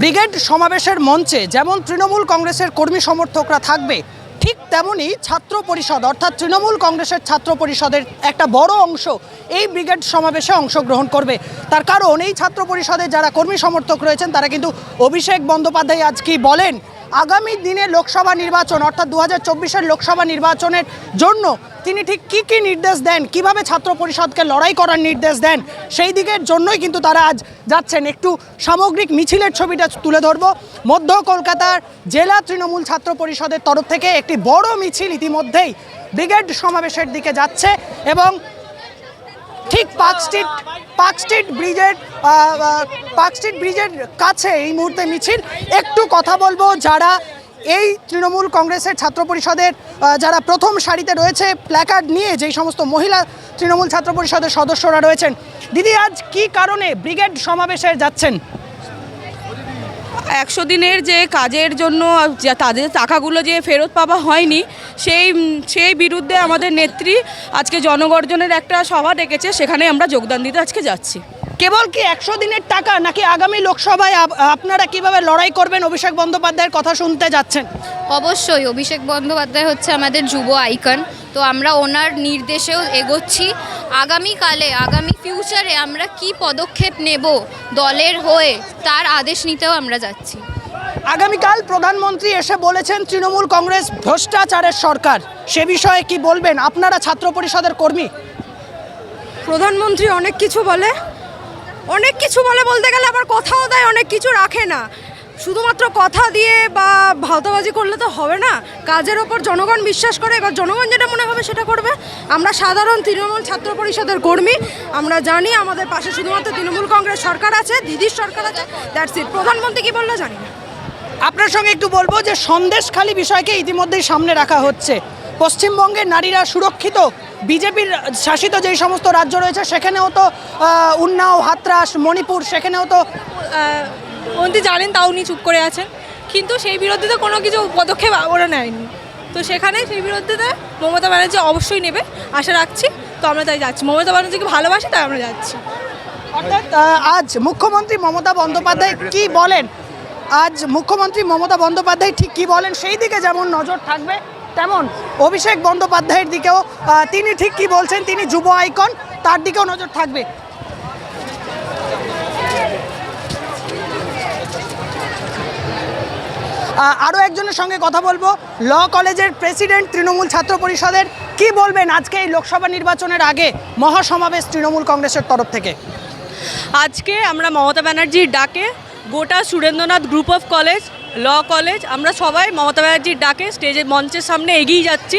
Brigade সমাবেশের মঞ্চে যেমন তৃণমূল কংগ্রেসের কর্মী সমর্থকরা থাকবে, ঠিক তেমনই ছাত্র পরিষদ, অর্থাৎ তৃণমূল কংগ্রেসের ছাত্র পরিষদের একটা বড় অংশ এই ব্রিগেড সমাবেশে অংশগ্রহণ করবে। তার কারণ এই ছাত্র পরিষদে যারা কর্মী সমর্থক রয়েছেন, তারা কিন্তু অভিষেক বন্দ্যোপাধ্যায় আজ কি বলেন? আগামী দিনে লোকসভা নির্বাচন, অর্থাৎ দু হাজার লোকসভা নির্বাচনের জন্য তিনি ঠিক কি কি নির্দেশ দেন, কীভাবে ছাত্র পরিষদকে লড়াই করার নির্দেশ দেন, সেই দিকের জন্যই কিন্তু তারা আজ যাচ্ছেন। একটু সামগ্রিক মিছিলের ছবিটা তুলে ধরবো। মধ্য কলকাতার জেলা তৃণমূল ছাত্র পরিষদের তরফ থেকে একটি বড় মিছিল ইতিমধ্যেই ব্রিগেড সমাবেশের দিকে যাচ্ছে এবং ঠিক পার্ক স্ট্রিট পার্ক স্ট্রিট ব্রিজের পার্ক স্ট্রিট ব্রিজের কাছে এই মুহূর্তে মিছিল। একটু কথা বলব, যারা এই তৃণমূল কংগ্রেসের ছাত্র পরিষদের যারা প্রথম সারিতে রয়েছে প্ল্যাকার্ড নিয়ে যেই সমস্ত মহিলা তৃণমূল ছাত্র পরিষদের সদস্যরা রয়েছেন। দিদি, আজ কি কারণে ব্রিগেড সমাবেশে যাচ্ছেন? একশো দিনের যে কাজের জন্য যা তাদের টাকাগুলো যে ফেরত পাওয়া হয়নি সেই সেই বিরুদ্ধে আমাদের নেত্রী আজকে জনগর্জনের একটা সভা ডেকেছে সেখানে আমরা যোগদান দিতে আজকে যাচ্ছি। কেবল কি একশো দিনের টাকা নাকি আগামী লোকসভায় আপ- আপনারা কীভাবে লড়াই করবেন? অভিষেক বন্দ্যোপাধ্যায়ের কথা শুনতে যাচ্ছেন। অবশ্যই অভিষেক বন্দ্যোপাধ্যায় হচ্ছে আমাদের যুব আইকন তো আমরা ওনার নির্দেশেও এগোচ্ছি। আগামীকালে আগামী ফিউচারে আমরা কি পদক্ষেপ নেব দলের হয়ে তার আদেশ নিতেও আমরা যাচ্ছি। আগামীকাল প্রধানমন্ত্রী এসে বলেছেন তৃণমূল কংগ্রেস ভ্রষ্টাচারের সরকার। সে বিষয়ে কি বলবেন? আপনারা ছাত্র পরিষদের কর্মী? প্রধানমন্ত্রী অনেক কিছু বলে। অনেক কিছু বলে বলতে গেলে আবার কথাও দেয় অনেক কিছু রাখে না। শুধুমাত্র কথা দিয়ে বা ভাওতাবাজি করলে তো হবে না। কাজের ওপর জনগণ বিশ্বাস করে এবার জনগণ যেটা মনে হবে সেটা করবে। আমরা সাধারণ তৃণমূল ছাত্র পরিষদের কর্মী। আমরা জানি আমাদের পাশে শুধুমাত্র তৃণমূল কংগ্রেস সরকার আছে দিদির সরকার আছে দ্যাটস ইট প্রধানমন্ত্রী কি বলল জানি না। আপনার সঙ্গে একটু বলব যে সন্দেশখালী বিষয়কে ইতিমধ্যেই সামনে রাখা হচ্ছে। পশ্চিমবঙ্গের নারীরা সুরক্ষিত বিজেপির শাসিত যেই সমস্ত রাজ্য রয়েছে সেখানেও তো উন্নাও হাতরাস মণিপুর সেখানেও তো মন্ত্রী জানেন তাও উনি চুপ করে আছেন। কিন্তু সেই বিরুদ্ধে তো কোনো কিছু পদক্ষেপ ওরা নেয়নি। তো সেখানে সেই বিরুদ্ধে মমতা ব্যানার্জি অবশ্যই নেবে, আশা রাখছি। তো আমরা তাই যাচ্ছি। মমতা ব্যানার্জিকে ভালোবাসি, তাই আমরা যাচ্ছি। অর্থাৎ আজ মুখ্যমন্ত্রী মমতা বন্দ্যোপাধ্যায় কি বলেন? আজ মুখ্যমন্ত্রী মমতা বন্দ্যোপাধ্যায় ঠিক কি বলেন? সেই দিকে যেমন নজর থাকবে, তেমন অভিষেক বন্দ্যোপাধ্যায়ের দিকেও তিনি ঠিক কি বলছেন? তিনি যুব আইকন, তার দিকেও নজর থাকবে। আরও একজনের সঙ্গে কথা বলব। ল কলেজের প্রেসিডেন্ট তৃণমূল ছাত্র পরিষদের কি বলবেন আজকে এই লোকসভা নির্বাচনের আগে মহাসমাবেশ তৃণমূল কংগ্রেসের তরফ থেকে? আজকে আমরা মমতা ব্যানার্জির ডাকে গোটা Surendranath group of college law college, আমরা সবাই মমতা ব্যানার্জির ডাকে স্টেজের মঞ্চের সামনে এগিয়ে যাচ্ছি।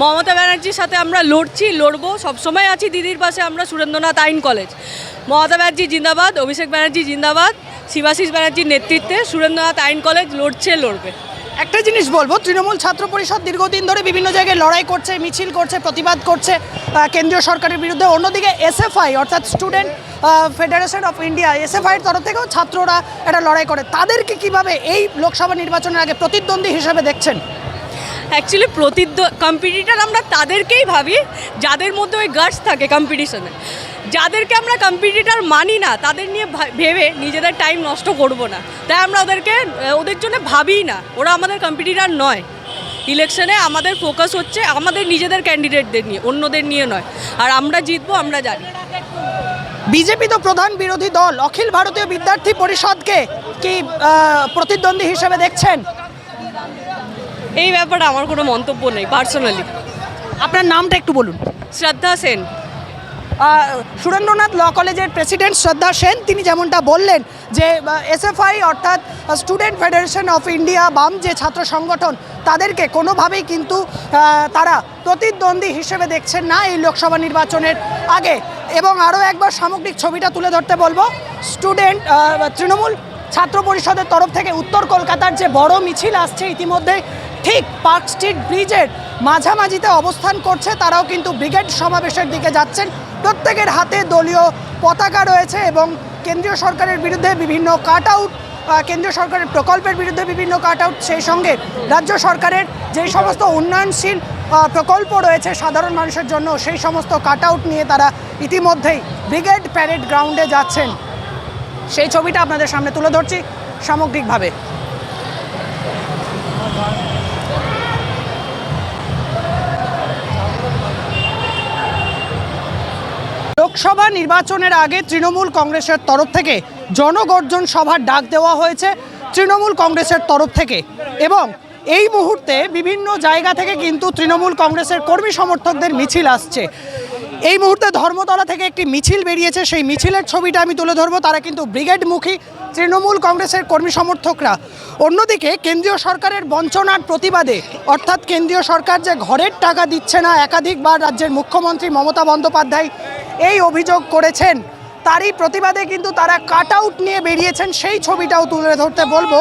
মমতা ব্যানার্জির সাথে আমরা লড়ছি, লড়বো, সবসময় আছি দিদির পাশে আমরা সুরেন্দ্রনাথ আইন কলেজ। মমতা ব্যানার্জি জিন্দাবাদ, অভিষেক ব্যানার্জি জিন্দাবাদ, শিবাশিস ব্যানার্জির নেতৃত্বে সুরেন্দ্রনাথ আইন কলেজ লড়ছে, লড়বে। একটা জিনিস বলব, তৃণমূল ছাত্র পরিষদ দীর্ঘদিন ধরে বিভিন্ন জায়গায় লড়াই করছে, মিছিল করছে, প্রতিবাদ করছে কেন্দ্রীয় সরকারের বিরুদ্ধে। অন্যদিকে এসএফআই অর্থাৎ স্টুডেন্ট ফেডারেশন অফ ইন্ডিয়া এসএফআইয়ের তরফ থেকেও ছাত্ররা একটা লড়াই করে। তাদেরকে কীভাবে এই লোকসভা নির্বাচনের আগে প্রতিদ্বন্দ্বী হিসেবে দেখছেন? অ্যাকচুয়ালি প্রতিদ্ব কম্পিটিটার আমরা তাদেরকেই ভাবি, যাদের মধ্যে ওই গার্ডস থাকে কম্পিটিশনে যাদেরকে আমরা কম্পিটিটার মানি না তাদের নিয়ে ভেবে নিজেদের টাইম নষ্ট করব না। তাই আমরা ওদেরকে ওদের জন্য ভাবিই না। ওরা আমাদের কম্পিটিটার নয়। ইলেকশনে আমাদের ফোকাস হচ্ছে আমাদের নিজেদের ক্যান্ডিডেটদের নিয়ে অন্যদের নিয়ে নয়। আর আমরা জিতবো আমরা জানি। বিজেপি তো প্রধান বিরোধী দল অখিল ভারতীয় বিদ্যার্থী পরিষদকে কি প্রতিদ্বন্দ্বী হিসেবে দেখছেন? এই ব্যাপারে আমার কোনো মন্তব্য নেই পার্সোনালি আপনার নামটা একটু বলুন। শ্রদ্ধা সেন। সুরেন্দ্রনাথ ল কলেজের প্রেসিডেন্ট শ্রদ্ধা সেন, তিনি যেমনটা বললেন যে এসএফআই অর্থাৎ স্টুডেন্ট ফেডারেশন অফ ইন্ডিয়া, বাম যে ছাত্র সংগঠন, তাদেরকে কোনোভাবেই কিন্তু তারা প্রতিদ্বন্দ্বী হিসেবে দেখছেন না এই লোকসভা নির্বাচনের আগে। এবং আরও একবার সামগ্রিক ছবিটা তুলে ধরতে বলব। স্টুডেন্ট তৃণমূল ছাত্র পরিষদের তরফ থেকে উত্তর কলকাতার যে বড় মিছিল আসছে ইতিমধ্যে, ঠিক পার্ক স্ট্রিট ব্রিজের মাঝামাঝিতে অবস্থান করছে। তারাও কিন্তু ব্রিগেড সমাবেশের দিকে যাচ্ছেন। প্রত্যেকের হাতে দলীয় পতাকা রয়েছে এবং কেন্দ্রীয় সরকারের বিরুদ্ধে বিভিন্ন কাট আউট কেন্দ্রীয় সরকারের প্রকল্পের বিরুদ্ধে বিভিন্ন কাট আউট, সেই সঙ্গে রাজ্য সরকারের যেই সমস্ত উন্নয়নশীল প্রকল্প রয়েছে সাধারণ মানুষের জন্য, সেই সমস্ত কাট আউট নিয়ে তারা ইতিমধ্যেই ব্রিগেড প্যারেড গ্রাউন্ডে যাচ্ছেন। সেই ছবিটা আপনাদের সামনে তুলে ধরছি সামগ্রিকভাবে। নির্বাচনের আগে তৃণমূল কংগ্রেসের তরফ থেকে জনগর্জন সভার ডাক দেওয়া হয়েছে তৃণমূল কংগ্রেসের তরফ থেকে। এবং এই মুহূর্তে বিভিন্ন জায়গা থেকে কিন্তু তৃণমূল কংগ্রেসের কর্মী সমর্থকদের মিছিল আসছে। এই মুহূর্তে ধর্মতলা থেকে একটি মিছিল বেরিয়েছে। সেই মিছিলের ছবিটা আমি তুলে ধরবো। তারা কিন্তু ব্রিগেডমুখী তৃণমূল কংগ্রেসের কর্মী সমর্থকরা। অন্যদিকে কেন্দ্রীয় সরকারের বঞ্চনার প্রতিবাদে, অর্থাৎ কেন্দ্রীয় সরকার যে ঘরের টাকা দিচ্ছে না একাধিকবার রাজ্যের মুখ্যমন্ত্রী মমতা বন্দ্যোপাধ্যায় এই অভিযোগ করেছেন। তারই প্রতিবাদে কিন্তু তারা কাট আউট নিয়ে বেরিয়েছেন। সেই ছবিটাও তুলে ধরতে বলব।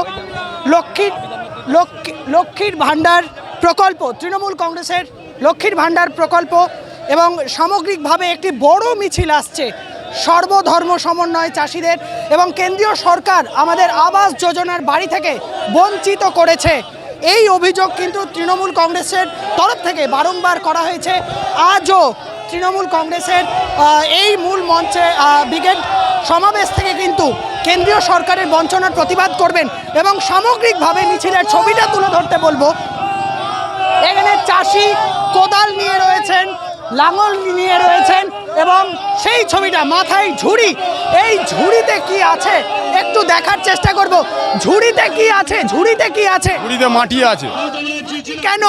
লক্ষ্মীর, লক্ষ্মী, লক্ষ্মীর ভাণ্ডার প্রকল্প, তৃণমূল কংগ্রেসের লক্ষ্মীর ভাণ্ডার প্রকল্প এবং সামগ্রিকভাবে একটি বড় মিছিল আসছে। সর্বধর্ম সমন্বয় চাষিদের এবং কেন্দ্রীয় সরকার আমাদের আবাস যোজনার বাড়ি থেকে বঞ্চিত করেছে। এই অভিযোগ কিন্তু তৃণমূল কংগ্রেসের তরফ থেকে বারংবার করা হয়েছে। আজও তৃণমূল কংগ্রেসের এই মূল মঞ্চে ব্রিগেড সমাবেশ থেকে কিন্তু কেন্দ্রীয় সরকারের বঞ্চনার প্রতিবাদ করবেন এবং সামগ্রিকভাবে মিছিলের ছবিটা তুলে ধরতে বলব। এখানে চাষি কোদাল নিয়ে রয়েছেন, লাঙল নিয়ে রয়েছেন এবং সেই ছবিটা মাথায় ঝুড়ি। এই ঝুড়িতে কি আছে? একটু দেখার চেষ্টা করব। ঝুড়িতে কি আছে? ঝুড়িতে কি আছে? পুরীতে মাটি আছে। কেন?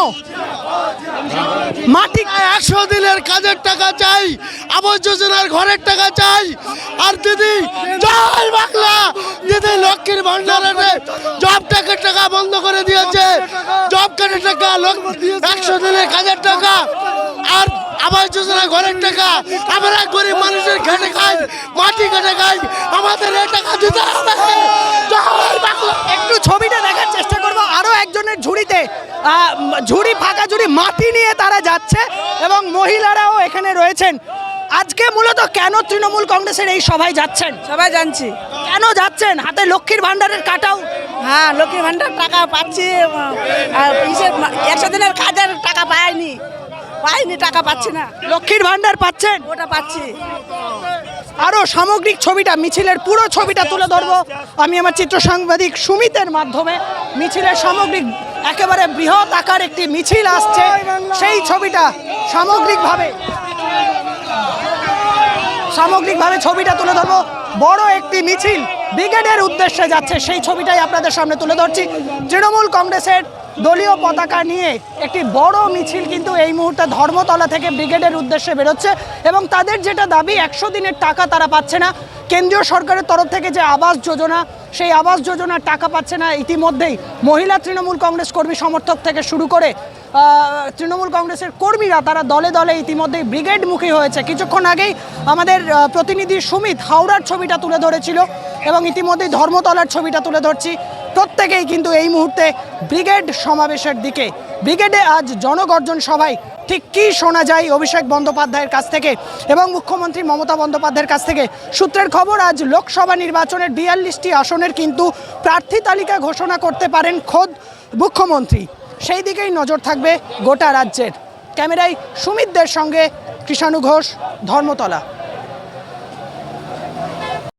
মাটি একশো দিনের কাজের টাকা চাই আবাস যোজনার ঘরের টাকা চাই। আর দিদি জয় বাংলা! দিদি লক্ষ্মীর ভান্ডারে জব টাকার টাকা বন্ধ করে দিয়েছে। জব কার্ডের টাকা একশো দিনের কাজের টাকা। আর আবাস যোজনা ঘরের টাকা। আমরা গরিব মানুষের খেটে খাই মাটি কেটে খাই আমাদের এই টাকা দিতে হবে। একটু ছবিটা দেখার চেষ্টা করব আরও একজনের ঝুড়িতে আহ, ঝুড়ি ফাঁকা ঝুড়ি মাটি নিয়ে তারা যাচ্ছে এবং মহিলারাও এখানে রয়েছেন। আজকে মূলত কেন তৃণমূল কংগ্রেসের এই সভায় যাচ্ছেন? সবাই জানছি। কেন যাচ্ছেন? হাতে লক্ষ্মীর ভান্ডারের কাটাও। হ্যাঁ লক্ষ্মীর ভান্ডার টাকা পাচ্ছি আর ইসের একশো দিনের কাজের টাকা পাইনি পাইনি টাকা পাচ্ছি না। লক্ষ্মীর ভান্ডার পাচ্ছেন? ওটা পাচ্ছি। আরও সামগ্রিক ছবিটা মিছিলের পুরো ছবিটা তুলে ধরবো। আমি আমার চিত্র সাংবাদিক সুমিতের মাধ্যমে মিছিলের সামগ্রিক একেবারে বৃহৎ আকার একটি মিছিল আসছে। সেই ছবিটা সামগ্রিকভাবে সামগ্রিকভাবে ছবিটা তুলে ধরবো। বড় একটি মিছিল ব্রিগেডের উদ্দেশ্যে যাচ্ছে। সেই ছবিটাই আপনাদের সামনে তুলে ধরছি। তৃণমূল কংগ্রেসের দলীয় পতাকা নিয়ে একটি বড় মিছিল কিন্তু এই মুহূর্তে ধর্মতলা থেকে ব্রিগেডের উদ্দেশ্যে বেরোচ্ছে এবং তাদের যেটা দাবি, একশো দিনের টাকা তারা পাচ্ছে না। কেন্দ্রীয় সরকারের তরফ থেকে যে আবাস যোজনা, সেই আবাস যোজনার টাকা পাচ্ছে না। ইতিমধ্যেই মহিলা তৃণমূল কংগ্রেস কর্মী সমর্থক থেকে শুরু করে তৃণমূল কংগ্রেসের কর্মীরা তারা দলে দলে ইতিমধ্যেই ব্রিগেডমুখী হয়েছে। কিছুক্ষণ আগেই আমাদের প্রতিনিধি সুমিত হাওড়ার ছবিটা তুলে ধরেছিল এবং ইতিমধ্যেই ধর্মতলার ছবিটা তুলে ধরছি। প্রত্যেকেই কিন্তু এই মুহূর্তে ব্রিগেড সমাবেশের দিকে। ব্রিগেডে আজ জনগর্জন সভায় ঠিক কী শোনা যায় অভিষেক বন্দ্যোপাধ্যায়ের কাছ থেকে এবং মুখ্যমন্ত্রী মমতা বন্দ্যোপাধ্যায়ের কাছ থেকে? সূত্রের খবর, আজ লোকসভা নির্বাচনের বিয়াল্লিশটি আসনের কিন্তু প্রার্থী তালিকা ঘোষণা করতে পারেন খোদ মুখ্যমন্ত্রী। সেই দিকেই নজর থাকবে গোটা রাজ্যের। ক্যামেরায় সুমিতদের সঙ্গে কৃষাণু ঘোষ, ধর্মতলা।